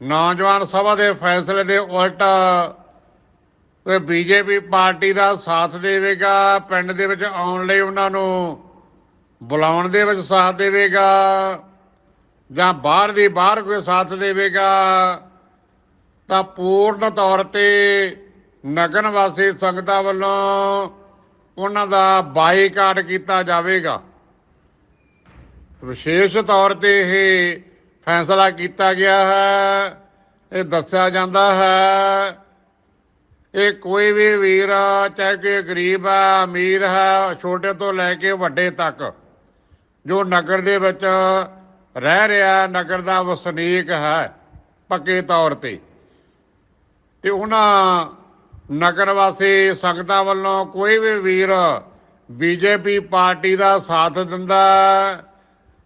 ਨੌਜਵਾਨ ਸਭਾ ਦੇ ਫੈਸਲੇ ਦੇ ਉਲਟ, ਤੇ ਬੀਜੇਪੀ ਪਾਰਟੀ ਦਾ ਸਾਥ ਦੇਵੇਗਾ, ਪਿੰਡ ਦੇ ਵਿੱਚ ਆਉਣ ਲਈ ਉਹਨਾਂ ਨੂੰ ਬੁਲਾਉਣ ਦੇ ਵਿੱਚ ਸਾਥ ਦੇਵੇਗਾ, ਜਾਂ ਬਾਹਰ ਦੀ ਬਾਹਰ ਕੋਈ ਸਾਥ ਦੇਵੇਗਾ, ਤਾਂ ਪੂਰਨ ਤੌਰ ਤੇ ਨਗਨ ਵਾਸੀ ਸੰਗਤਾਂ ਵੱਲੋਂ ਉਹਨਾਂ ਦਾ ਬਾਈਕਾਟ ਕੀਤਾ ਜਾਵੇਗਾ। ਵਿਸ਼ੇਸ਼ ਤੌਰ ਤੇ ਇਹ ਫੈਸਲਾ ਕੀਤਾ ਗਿਆ ਹੈ, ਇਹ ਦੱਸਿਆ ਜਾਂਦਾ ਹੈ, ਇਹ ਕੋਈ ਵੀ ਵੀਰ ਚਾਹੇ ਕੋਈ ਗਰੀਬ ਹੈ ਅਮੀਰ ਹੈ, ਛੋਟੇ ਤੋਂ ਲੈ ਕੇ ਵੱਡੇ ਤੱਕ, ਜੋ ਨਗਰ ਦੇ ਵਿੱਚ ਰਹਿ ਰਿਹਾ, ਨਗਰ ਦਾ ਵਸਨੀਕ ਹੈ, ਪੱਕੇ ਤੌਰ ਤੇ। ਤੇ ਉਹਨਾਂ ਨਗਰ ਵਾਸੀ ਸੰਗਤਾਂ ਵੱਲੋਂ ਕੋਈ ਵੀ ਵੀਰ ਬੀਜੇਪੀ ਪਾਰਟੀ ਦਾ ਸਾਥ ਦਿੰਦਾ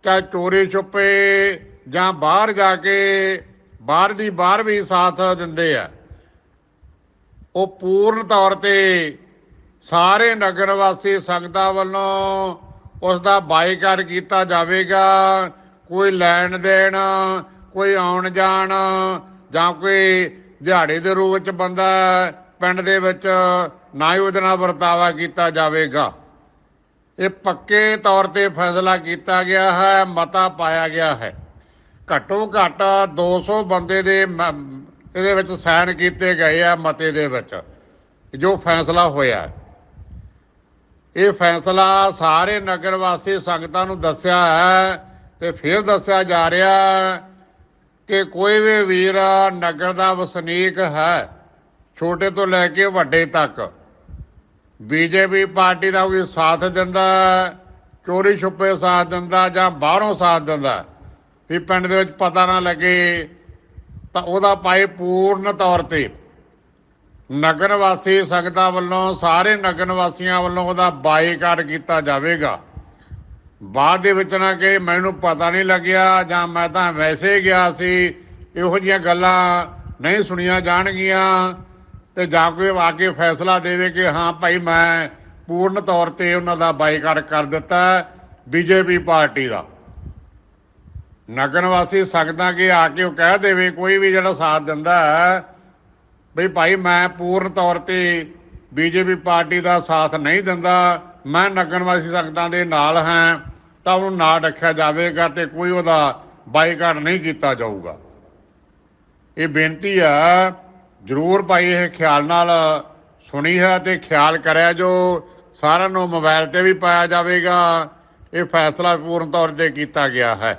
ਚਾਹੇ ਚੋਰੀ ਛੁਪੇ ਜਾਂ ਬਾਹਰ ਜਾ ਕੇ ਬਾਹਰ ਦੀ ਬਾਹਰ ਵੀ ਸਾਥ ਦਿੰਦੇ ਆ, ਉਹ ਪੂਰਨ ਤੌਰ ਤੇ ਸਾਰੇ ਨਗਰ ਵਾਸੀ ਸੰਗਤਾਂ ਵੱਲੋਂ ਉਸ ਦਾ ਬਾਈਕਾਟ ਕੀਤਾ ਜਾਵੇਗਾ। ਕੋਈ ਲੈਣ ਦੇਣ, ਕੋਈ ਆਉਣ ਜਾਣ ਜਾਂ ਕੋਈ ਦਿਹਾੜੇ ਦੇ ਰੂਪ ਵਿੱਚ ਬੰਦਾ ਪਿੰਡ ਦੇ ਵਿੱਚ ਨਾ ਹੀ ਉਹਦੇ ਨਾਲ ਵਰਤਾਵਾ ਕੀਤਾ ਜਾਵੇਗਾ। ਇਹ ਪੱਕੇ ਤੌਰ ਤੇ ਫੈਸਲਾ ਕੀਤਾ ਗਿਆ ਹੈ, ਮਤਾ ਪਾਇਆ ਗਿਆ ਹੈ। ਘੱਟੋ ਘੱਟ 200 ਬੰਦੇ ਦੇ ਮ- ਇਹਦੇ ਵਿੱਚ ਸਾਈਨ ਕੀਤੇ ਗਏ ਆ ਮਤੇ ਦੇ ਵਿੱਚ, ਜੋ ਫੈਸਲਾ ਹੋਇਆ। ਇਹ ਫੈਸਲਾ ਸਾਰੇ ਨਗਰ ਵਾਸੀ ਸੰਗਤਾਂ ਨੂੰ ਦੱਸਿਆ ਹੈ ਤੇ ਫਿਰ ਦੱਸਿਆ ਜਾ ਰਿਹਾ ਕਿ ਕੋਈ ਵੀ ਵੀਰ ਨਗਰ ਦਾ ਵਸਨੀਕ ਹੈ, ਛੋਟੇ ਤੋਂ ਲੈ ਕੇ ਵੱਡੇ ਤੱਕ। ਬੀਜੇਪੀ ਪਾਰਟੀ ਦਾ ਕੋਈ ਸਾਥ ਦਿੰਦਾ ਚੋਰੀ ਛੁਪੇ ਸਾਥ ਦਿੰਦਾ ਜਾਂ ਬਾਹਰੋਂ ਸਾਥ ਦਿੰਦਾ ਵੀ ਪਿੰਡ ਦੇ ਵਿੱਚ ਪਤਾ ਨਾ ਲੱਗੇ, ਤਾਂ ਉਹਦਾ ਪਾਏ ਪੂਰਨ ਤੌਰ ਤੇ। ਨਗਰ ਵਾਸੀ ਸੰਗਤਾਂ ਵੱਲੋਂ, ਸਾਰੇ ਨਗਰ ਵਾਸੀਆਂ ਵੱਲੋਂ ਉਹਦਾ ਬਾਈਕਾਟ ਕੀਤਾ ਜਾਵੇਗਾ। ਬਾਅਦ ਦੇ ਵਿੱਚ ਨਾ ਕਿ ਮੈਨੂੰ ਪਤਾ ਨਹੀਂ ਲੱਗਿਆ, ਜਾਂ ਮੈਂ ਤਾਂ ਵੈਸੇ ਗਿਆ ਸੀ, ਇਹੋ ਜਿਹੀਆਂ ਗੱਲਾਂ ਨਹੀਂ ਸੁਣੀਆਂ ਜਾਣਗੀਆਂ, ਤੇ ਜਾਂ ਕੋਈ ਆ ਕੇ ਫੈਸਲਾ ਦੇਵੇ ਕਿ ਹਾਂ ਭਾਈ ਮੈਂ ਪੂਰਨ ਤੌਰ ਤੇ ਉਹਨਾਂ ਦਾ ਬਾਈਕਾਟ ਕਰ ਦਿੱਤਾ ਬੀਜੇਪੀ ਪਾਰਟੀ ਦਾ। ਨਗਰ ਵਾਸੀ ਸਕਦਾ ਕਿ ਆ ਕੇ ਉਹ ਕਹਿ ਦੇਵੇ, ਕੋਈ ਵੀ ਜਿਹੜਾ ਸਾਥ ਦਿੰਦਾ ਹੈ, ਬਈ ਭਾਈ ਮੈਂ ਪੂਰਨ ਤੌਰ ਤੇ ਬੀਜੇਪੀ ਪਾਰਟੀ ਦਾ ਸਾਥ ਨਹੀਂ ਦਿੰਦਾ, ਮੈਂ ਨਗਰ ਵਾਸੀ ਸੰਗਤਾਂ ਦੇ ਨਾਲ ਹਾਂ, ਤਾਂ ਉਹਨੂੰ ਨਾਲ ਰੱਖਿਆ ਜਾਵੇਗਾ ਤੇ ਕੋਈ ਉਹਦਾ ਬਾਈਕਾਟ ਨਹੀਂ ਕੀਤਾ ਜਾਊਗਾ। ਇਹ ਬੇਨਤੀ ਆ ਜਰੂਰ ਭਾਈ ਇਹ ਖਿਆਲ ਨਾਲ ਸੁਣੀ ਹੈ ਤੇ ਖਿਆਲ ਕਰਿਆ ਜੋ ਸਾਰਿਆਂ ਨੂੰ ਮੋਬਾਈਲ ਤੇ ਵੀ ਪਾਇਆ ਜਾਵੇਗਾ, ਇਹ ਫੈਸਲਾ ਪੂਰਨ ਤੌਰ ਤੇ ਕੀਤਾ ਗਿਆ ਹੈ।